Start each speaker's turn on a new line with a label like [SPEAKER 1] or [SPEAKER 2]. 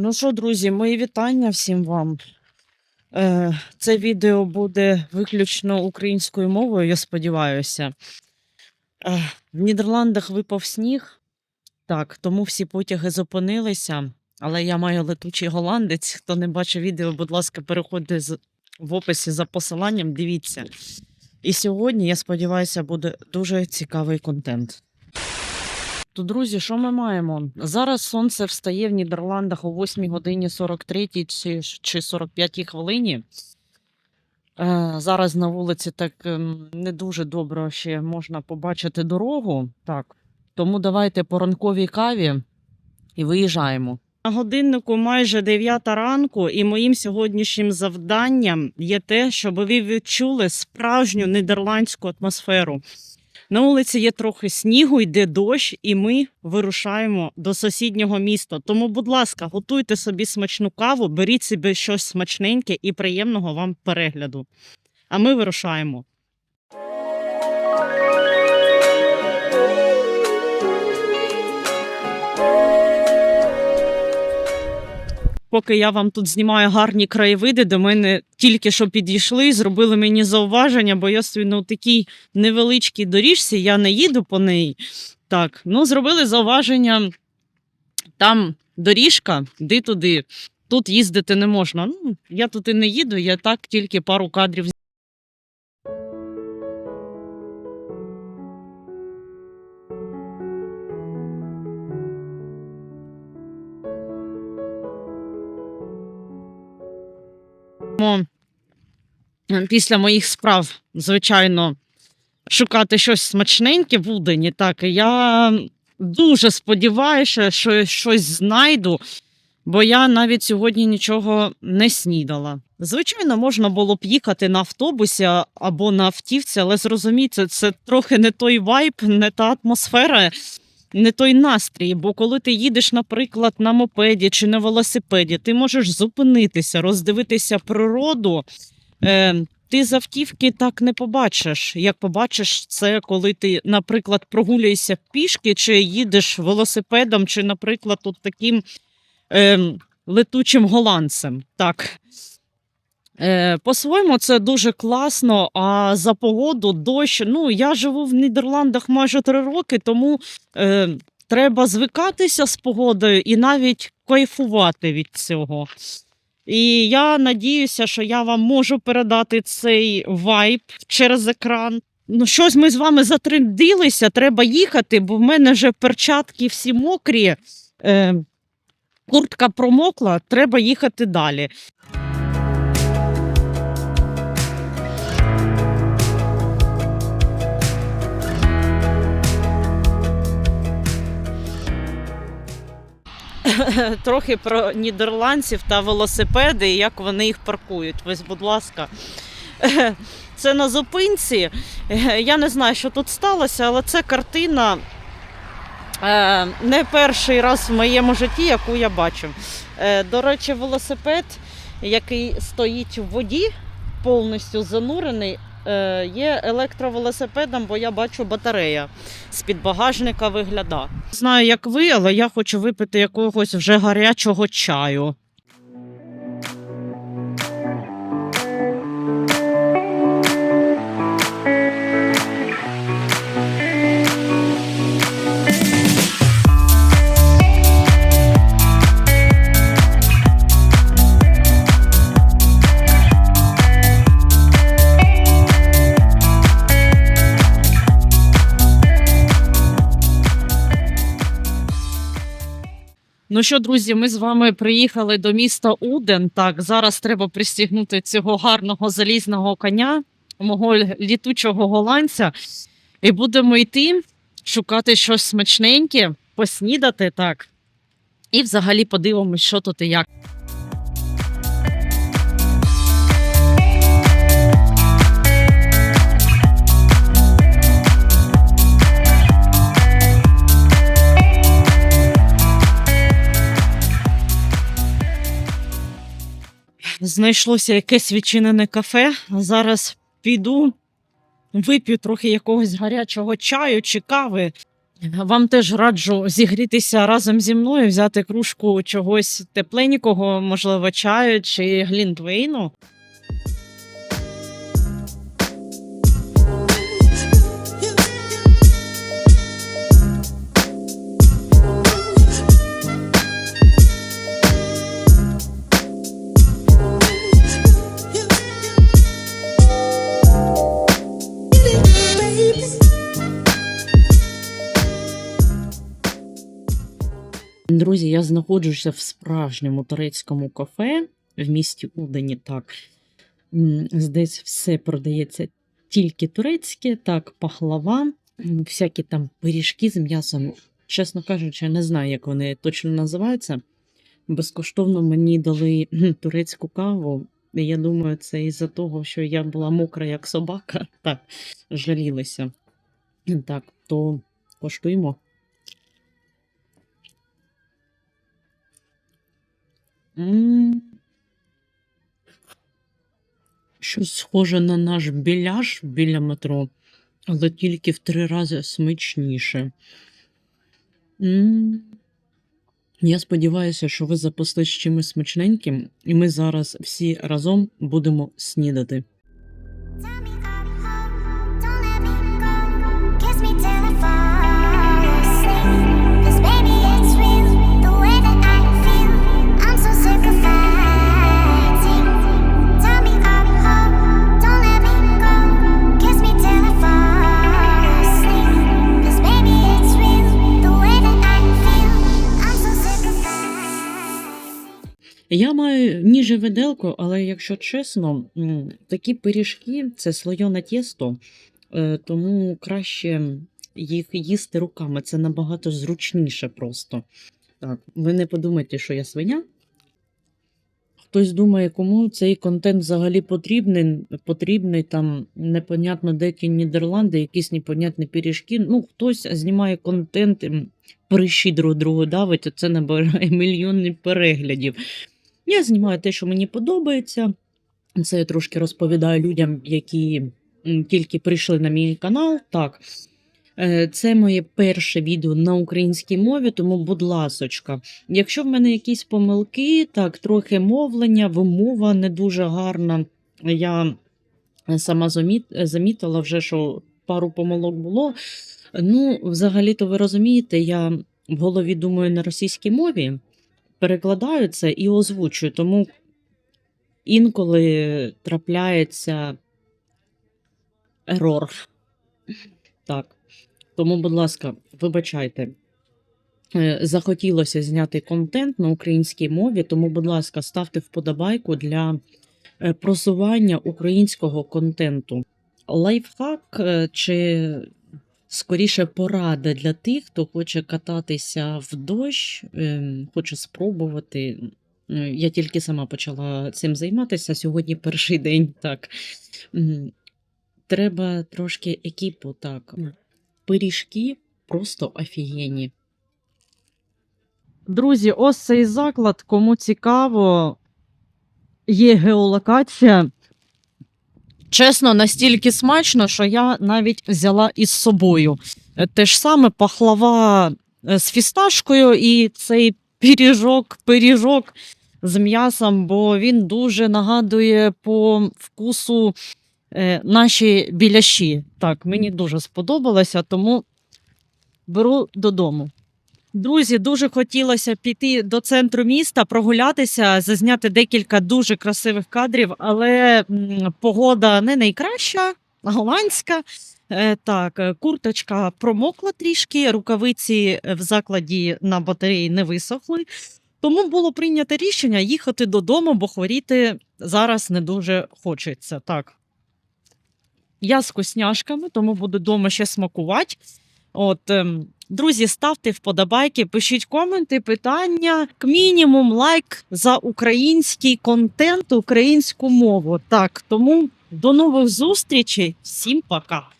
[SPEAKER 1] Ну що, друзі, мої вітання всім вам. Е, це відео буде виключно українською мовою, я сподіваюся. Е, в Нідерландах випав сніг, так, тому всі потяги зупинилися. Але я маю летучий голландець. Хто не бачив відео, будь ласка, переходьте в описі за посиланням, дивіться. І сьогодні, я сподіваюся, буде дуже цікавий контент. То, друзі, що ми маємо? Зараз сонце встає в Нідерландах о 8 годині 43 чи, чи 45 хвилині. Е, зараз на вулиці так ем, не дуже добре ще можна побачити дорогу. Так. Тому давайте по ранковій каві і виїжджаємо. На годиннику майже 9 ранку, і моїм сьогоднішнім завданням є те, щоб ви відчули справжню нідерландську атмосферу. На вулиці є трохи снігу, йде дощ, і ми вирушаємо до сусіднього міста. Тому, будь ласка, готуйте собі смачну каву, беріть собі щось смачненьке і приємного вам перегляду. А ми вирушаємо. Поки я вам тут знімаю гарні краєвиди, до мене тільки що підійшли, зробили мені зауваження, бо я стою на такій невеличкій доріжці, я не їду по неї. Так, ну зробили зауваження. Там доріжка, де туди. Тут їздити не можна. Ну, я тут і не їду, я так тільки пару кадрів. Мо, е, Після моїх справ, звичайно, шукати щось смачненьке в Удені. Так, я дуже сподіваюся, що щось знайду, бо я навіть сьогодні нічого не снідала. Звичайно, можна було б їхати на автобусі або на автівці, але зрозумійте, це трохи не той вайб, не та атмосфера, не той настрій. Бо коли ти їдеш, наприклад, на мопеді чи на велосипеді, ти можеш зупинитися, роздивитися природу. Е, ти з автівки так не побачиш. Як побачиш це, коли ти, наприклад, прогулюєшся пішки, чи їдеш велосипедом, чи, наприклад, от таким е, летучим голландцем. Так. Е, по-своєму, це дуже класно. А за погоду, дощ. Ну, я живу в Нідерландах майже три роки, тому е, треба звикатися з погодою і навіть кайфувати від цього. І я надіюся, що я вам можу передати цей вайб через екран. Ну, щось ми з вами затрендилися, треба їхати, бо в мене вже перчатки всі мокрі, е, куртка промокла, треба їхати далі. Трохи про нідерландців та велосипеди і як вони їх паркують. Ось, будь ласка. Це на зупинці. Я не знаю, що тут сталося, але це картина е, не перший раз в моєму житті, яку я бачив. Е, До речі, велосипед, який стоїть в воді, повністю занурений, є електровелосипедом, бо я бачу батарея з-під багажника вигляда. Знаю, як ви, але я хочу випити якогось вже гарячого чаю. Ну що, друзі, ми з вами приїхали до міста Уден. Так, зараз треба пристігнути цього гарного залізного коня, мого літучого голландця, і будемо йти шукати щось смачненьке, поснідати так. І взагалі подивимось, що тут і як. Знайшлося якесь відчинене кафе. Зараз піду, вип'ю трохи якогось гарячого чаю чи кави Вам теж раджу зігрітися разом зі мною, взяти кружку чогось тепленького, можливо, чаю чи глінтвейну. Друзі, я знаходжуся в справжньому турецькому кафе в місті Удені. Так, здесь все продається тільки турецьке, так, пахлава, всякі там пиріжки з м'ясом. Чесно кажучи, я не знаю, як вони точно називаються. Безкоштовно мені дали турецьку каву. Я думаю, це із-за того, що я була мокра, як собака. Так, жалілися. Так, то коштуємо. Щось схоже на наш біляш біля метро, але тільки в 3 рази смачніше. Я сподіваюся, що ви запаслись чимось смачненьким, і ми зараз всі разом будемо снідати. Я маю ніж і виделку, але якщо чесно, такі пиріжки це слойоне тісто, е, тому краще їх їсти руками. Це набагато зручніше просто. Так, ви не подумайте, що я свиня. Хтось думає, кому цей контент взагалі потрібний, потрібний там непонятно деякі Нідерланди, якісь непонятні пиріжки. Ну, хтось знімає контент, м, прищі друг другу давить, це набирає мільйони переглядів. Я знімаю те, що мені подобається. Це я трошки розповідаю людям, які тільки прийшли на мій канал. Так, е, це моє перше відео на українській мові, тому, будь ласочка, якщо в мене якісь помилки, так, трохи мовлення, вимова не дуже гарна. Я сама замітила вже, що пару помилок було. Ну, взагалі-то ви розумієте, я в голові думаю на російській мові перекладаю це і озвучую, тому інколи трапляється ерор. Так. Тому, будь ласка, вибачайте. Е, Захотілося зняти контент на українській мові, тому, будь ласка, ставте вподобайку для е, просування українського контенту. Лайфхак е, чи скоріше порада для тих, хто хоче кататися в дощ, ем, хоче спробувати. Е, Я тільки сама почала цим займатися. Сьогодні перший день. Так. Треба трошки екіпу, так. Пиріжки просто офігенні. Друзі, ось цей заклад, кому цікаво, є геолокація. Чесно, настільки смачно, що я навіть взяла із собою. Е, Те ж саме пахлава е, з фісташкою і цей пиріжок, пиріжок з м'ясом, бо він дуже нагадує по вкусу е, наші біляші. Так, мені дуже сподобалося, тому беру додому. Друзі, дуже хотілося піти до центру міста, прогулятися, зазняти декілька дуже красивих кадрів, але погода не найкраща, голландська. Е, Так, е, курточка промокла трішки, рукавиці в закладі на батареї не висохли. Тому було прийнято рішення їхати додому, бо хворіти зараз не дуже хочеться. Так. Я з косняшками, тому буду вдома ще смакувати. От, ем, друзі, ставте вподобайки, пишіть коменти, питання, к мінімум лайк за український контент, українську мову. Так, тому до нових зустрічей. Всім пока.